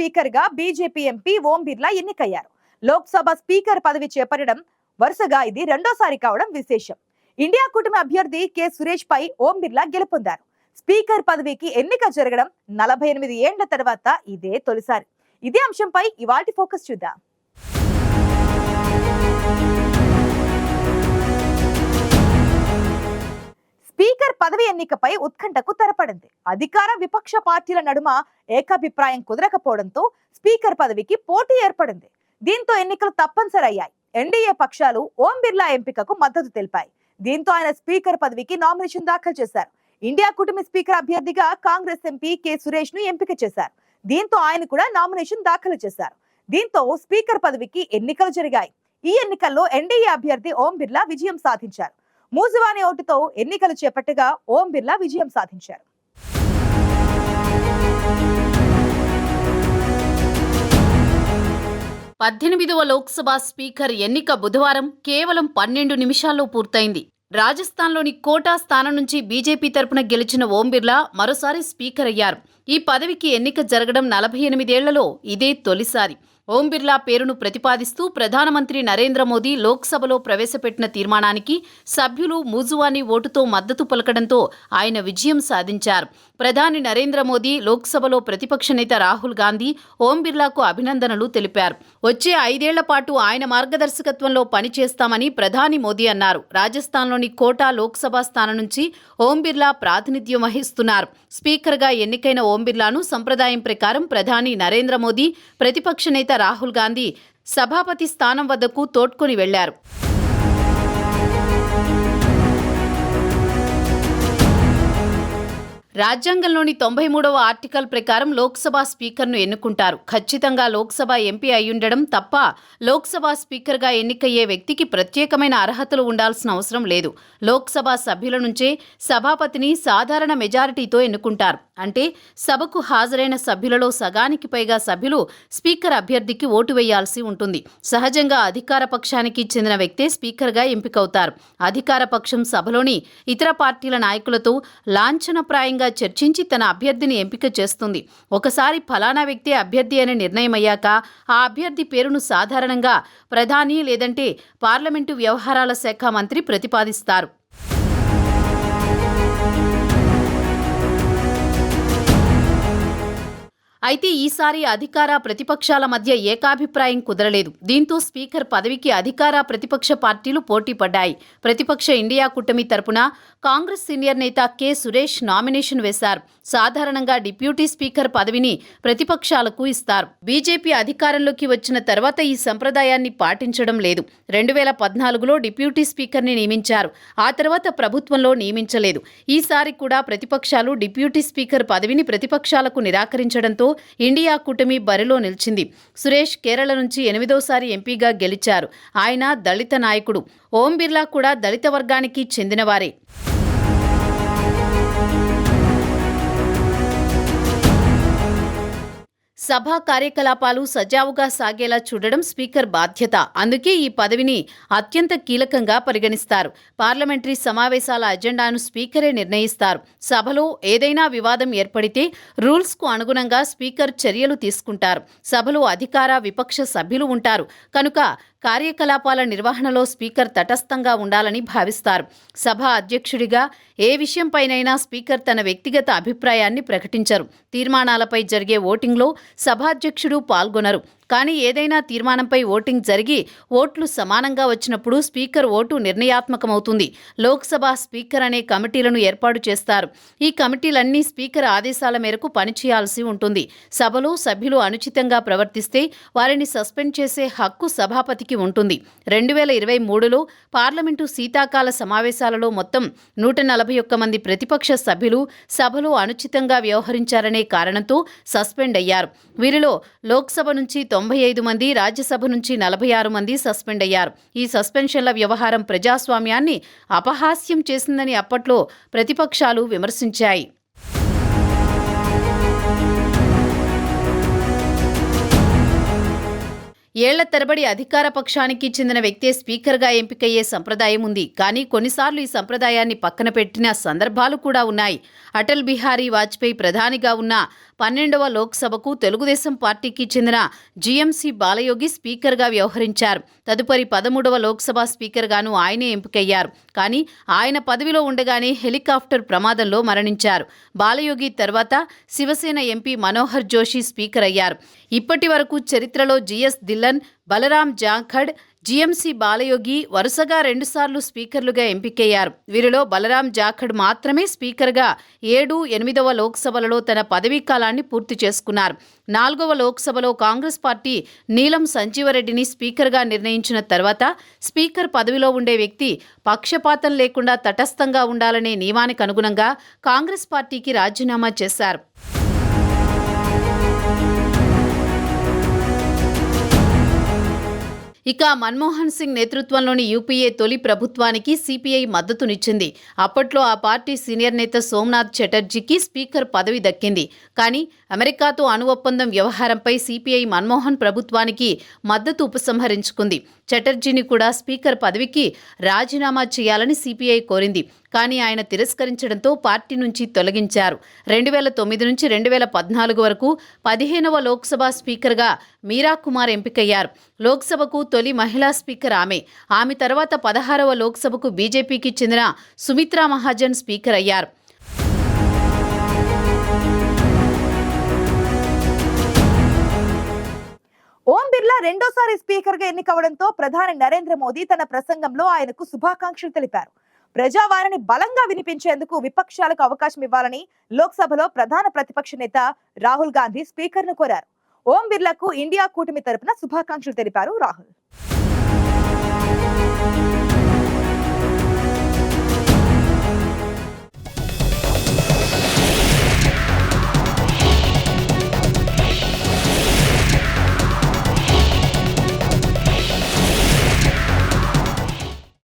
స్పీకర్గా BJP MP Om Birla ఎన్నికయ్యారు. Lok Sabha speaker పదవి చేపట్టడం వరుసగా ఇది రెండోసారి కావడం విశేషం. ఇండియా కూటమి అభ్యర్థి కె. సురేష్ పై ఓం బిర్లా గెలుపొందారు. స్పీకర్ పదవికి ఎన్నిక జరగడం నలభై ఎనిమిది ఏండ్ల తర్వాత ఇదే తొలిసారి. ఇదే అంశంపై ఇవాటి ఫోకస్ చూద్దాం. స్పీకర్ పదవి ఎన్నికపై ఉత్కంఠకు తెరపడింది. అధికార విపక్ష పార్టీల నడుమ ఏకాభిప్రాయం కుదరకపోవడంతో స్పీకర్ పదవికి పోటీ ఏర్పడింది. దీంతో ఎన్నికలు తప్పనిసరి అయ్యాయి ఎన్డీఏ పక్షాలు ఓం బిర్లా ఎంపికకు మద్దతు తెలిపాయి. దీంతో ఆయన స్పీకర్ పదవికి నామినేషన్ దాఖలు చేశారు. ఇండియా కూటమి స్పీకర్ అభ్యర్థిగా కాంగ్రెస్ ఎంపీ కె. సురేష్ను ఎంపిక చేశారు. దీంతో ఆయన కూడా నామినేషన్ దాఖలు చేశారు. దీంతో స్పీకర్ పదవికి ఎన్నికలు జరిగాయి. ఈ ఎన్నికల్లో ఎన్డీఏ అభ్యర్థి ఓం బిర్లా విజయం సాధించారు. మూజువాని ఓటుతో ఎన్నికలు చేపట్టగా ఓం బిర్లా విజయం సాధించారు. పద్దెనిమిదవ లోక్సభ స్పీకర్ ఎన్నిక బుధవారం కేవలం పన్నెండు నిమిషాల్లో పూర్తయింది. రాజస్థాన్లోని కోటా స్థానం నుంచి బీజేపీ తరపున గెలిచిన ఓం బిర్లా మరోసారి స్పీకర్ అయ్యారు. ఈ పదవికి ఎన్నిక జరగడం నలభై ఎనిమిదేళ్ళలో ఇదే తొలిసారి. ఓం బిర్లా పేరును ప్రతిపాదిస్తూ ప్రధానమంత్రి నరేంద్ర మోదీ లోక్సభలో ప్రవేశపెట్టిన తీర్మానానికి సభ్యులు మూజువాని ఓటుతో మద్దతు పలకడంతో ఆయన విజయం సాధించారు. ప్రధాని నరేంద్ర మోదీ లోక్సభలో ప్రతిపక్ష నేత రాహుల్ గాంధీ ఓం బిర్లాకు అభినందనలు తెలిపారు. వచ్చే ఐదేళ్ళ పాటు ఆయన మార్గదర్శకత్వంలో పనిచేస్తామని ప్రధాని మోదీ అన్నారు. రాజస్థాన్లోని కోటా లోక్సభ స్థానం నుంచి ఓం బిర్లా ప్రాతినిధ్యం వహిస్తున్నారు. స్పీకర్గా ఎన్నికైన ఓం బిర్లాను సంప్రదాయం ప్రకారం ప్రధాని నరేంద్ర మోదీ ప్రతిపక్ష నేత రాహుల్ గాంధీ సభాపతి స్థానం వద్దకు తోడ్కొని వెళ్ళారు. రాజ్యాంగంలోని తొంభై మూడవ ఆర్టికల్ ప్రకారం లోక్సభ స్పీకర్ను ఎన్నుకుంటారు. ఖచ్చితంగా లోక్సభ ఎంపీ అయ్యుండడం తప్ప లోక్సభ స్పీకర్గా ఎన్నికయ్యే వ్యక్తికి ప్రత్యేకమైన అర్హతలు ఉండాల్సిన అవసరం లేదు. లోక్సభ సభ్యుల నుంచే సభాపతిని సాధారణ మెజారిటీతో ఎన్నుకుంటారు. అంటే సభకు హాజరైన సభ్యులలో సగానికి పైగా సభ్యులు స్పీకర్ అభ్యర్థికి ఓటు వేయాల్సి ఉంటుంది. సహజంగా అధికార పక్షానికి చెందిన వ్యక్తే స్పీకర్గా ఎంపికవుతారు. అధికార పక్షం సభలోని ఇతర పార్టీల నాయకులతో లాంఛనప్రాయంగా చర్చించి తన అభ్యర్థిని ఎంపిక చేస్తుంది. ఒకసారి ఫలానా వ్యక్తి అభ్యర్థి అని నిర్ణయమయ్యాక ఆ అభ్యర్థి పేరును సాధారణంగా ప్రధాని లేదంటే పార్లమెంటు వ్యవహారాల శాఖ మంత్రి ప్రతిపాదిస్తారు. అయితే ఈసారి అధికార ప్రతిపక్షాల మధ్య ఏకాభిప్రాయం కుదరలేదు. దీంతో స్పీకర్ పదవికి అధికార ప్రతిపక్ష పార్టీలు పోటీ పడ్డాయి. ప్రతిపక్ష ఇండియా కూటమి తరపున కాంగ్రెస్ సీనియర్ నేత కె. సురేష్ నామినేషన్ వేశారు. సాధారణంగా డిప్యూటీ స్పీకర్ పదవిని ప్రతిపక్షాలకు ఇస్తారు. బీజేపీ అధికారంలోకి వచ్చిన తర్వాత ఈ సంప్రదాయాన్ని పాటించడం లేదు. రెండు వేల పద్నాలుగులో డిప్యూటీ స్పీకర్ని నియమించారు. ఆ తర్వాత ప్రభుత్వంలో నియమించలేదు. ఈసారి కూడా ప్రతిపక్షాలు డిప్యూటీ స్పీకర్ పదవిని ప్రతిపక్షాలకు నిరాకరించడంతో ఇండియా కూటమి బరిలో నిలిచింది. సురేష్ కేరళ నుంచి ఎనిమిదోసారి ఎంపీగా గెలిచారు. ఆయన దళిత నాయకుడు. ఓం బిర్లా కూడా దళిత వర్గానికి చెందినవారే. సభా కార్యకలాపాలు సజావుగా సాగేలా చూడడం స్పీకర్ బాధ్యత. అందుకే ఈ పదవిని అత్యంత కీలకంగా పరిగణిస్తారు. పార్లమెంటరీ సమావేశాల అజెండాను స్పీకరే నిర్ణయిస్తారు. సభలో ఏదైనా వివాదం ఏర్పడితే రూల్స్కు అనుగుణంగా స్పీకర్ చర్యలు తీసుకుంటారు. సభలో అధికార విపక్ష సభ్యులు ఉంటారు. కనుక కార్యకలాపాల నిర్వహణలో స్పీకర్ తటస్థంగా ఉండాలని భావిస్తారు. సభ అధ్యక్షుడిగా ఏ విషయంపైనైనా స్పీకర్ తన వ్యక్తిగత అభిప్రాయాన్ని ప్రకటించరు. తీర్మానాలపై జరిగే ఓటింగ్లో సభాధ్యక్షుడు పాల్గొనరు. కానీ ఏదైనా తీర్మానంపై ఓటింగ్ జరిగి ఓట్లు సమానంగా వచ్చినప్పుడు స్పీకర్ ఓటు నిర్ణయాత్మకమవుతుంది. లోక్సభ స్పీకర్ అనే కమిటీలను ఏర్పాటు చేస్తారు. ఈ కమిటీలన్నీ స్పీకర్ ఆదేశాల మేరకు పనిచేయాల్సి ఉంటుంది. సభలో సభ్యులు అనుచితంగా ప్రవర్తిస్తే వారిని సస్పెండ్ చేసే హక్కు సభాపతికి ఉంటుంది. రెండు వేల ఇరవై మూడులో పార్లమెంటు శీతాకాల సమావేశాలలో మొత్తం నూట నలభై ఒక్క మంది ప్రతిపక్ష సభ్యులు సభలో అనుచితంగా వ్యవహరించారనే కారణంతో సస్పెండ్ అయ్యారు. వీరిలో లోక్సభ నుంచి తొంభై ఐదు మంది రాజ్యసభ నుంచి నలభై ఆరు మంది సస్పెండ్ అయ్యారు. ఈ సస్పెన్షన్ల వ్యవహారం ప్రజాస్వామ్యాన్ని అపహాస్యం చేసిందని అప్పట్లో ప్రతిపక్షాలు విమర్శించాయి. ఏళ్ళ తరబడి అధికార పక్షానికి చెందిన వ్యక్తే స్పీకర్గా ఎంపికయ్యే సంప్రదాయం ఉంది. కానీ కొన్నిసార్లు ఈ సంప్రదాయాన్ని పక్కన పెట్టిన సందర్భాలు కూడా ఉన్నాయి. అటల్ బిహారీ వాజ్పేయి ప్రధానిగా ఉన్న పన్నెండవ లోక్సభకు తెలుగుదేశం పార్టీకి చెందిన జీఎంసీ బాలయోగి స్పీకర్గా వ్యవహరించారు. తదుపరి పదమూడవ లోక్సభ స్పీకర్గాను ఆయనే ఎంపికయ్యారు. కానీ ఆయన పదవిలో ఉండగానే హెలికాప్టర్ ప్రమాదంలో మరణించారు. బాలయోగి తర్వాత శివసేన ఎంపీ మనోహర్ జోషి స్పీకర్ అయ్యారు ఇప్పటి వరకు చరిత్రలో జిఎస్ దిల్లన్ బలరాం జాఖడ్ జీఎంసీ బాలయోగి వరుసగా రెండుసార్లు స్పీకర్లుగా ఎంపికయ్యారు. వీరిలో బలరాం జాఖడ్ మాత్రమే స్పీకర్గా ఏడు ఎనిమిదవ లోక్సభలలో తన పదవీ కాలాన్ని పూర్తి చేసుకున్నారు. నాలుగవ లోక్సభలో కాంగ్రెస్ పార్టీ నీలం సంజీవరెడ్డిని స్పీకర్గా నిర్ణయించిన తర్వాత స్పీకర్ పదవిలో ఉండే వ్యక్తి పక్షపాతం లేకుండా తటస్థంగా ఉండాలనే నియమానికి అనుగుణంగా కాంగ్రెస్ పార్టీకి రాజీనామా చేశారు. ఇక మన్మోహన్ సింగ్ నేతృత్వంలోని యూపీఏ తొలి ప్రభుత్వానికి సిపిఐ మద్దతునిచ్చింది. అప్పట్లో ఆ పార్టీ సీనియర్ నేత సోమనాథ్ చటర్జీకి స్పీకర్ పదవి దక్కింది. కానీ అమెరికాతో అణు ఒప్పందం వ్యవహారంపై సిపిఐ మన్మోహన్ ప్రభుత్వానికి మద్దతు ఉపసంహరించుకుంది. చటర్జీని కూడా స్పీకర్ పదవికి రాజీనామా చేయాలని సిపిఐ కోరింది. కానీ ఆయన తిరస్కరించడంతో పార్టీ నుంచి తొలగించారు. రెండు వేల తొమ్మిది నుంచి రెండు వేల పద్నాలుగు వరకు పదిహేనవ లోక్సభ స్పీకర్గా మీరా కుమార్ ఎంపికయ్యారు. లోక్సభకు తొలి మహిళా స్పీకర్ ఆమె. ఆమె తర్వాత పదహారవ లోక్సభకు బీజేపీకి చెందిన సుమిత్రా మహాజన్ స్పీకర్ అయ్యారు. ఓం బిర్లా రెండోసారి స్పీకర్గా ఎన్నికవడంతో ప్రధాని నరేంద్ర మోదీ తన ప్రసంగంలో ఆయనకు శుభాకాంక్షలు తెలిపారు. ప్రజావారిని బలంగా వినిపించేందుకు విపక్షాలకు అవకాశం ఇవ్వాలని లోక్సభలో ప్రధాన ప్రతిపక్ష నేత రాహుల్ గాంధీ స్పీకర్ను కోరారు. ఓం బిర్లాకు ఇండియా కూటమి తరపున శుభాకాంక్షలు తెలిపారు రాహుల్.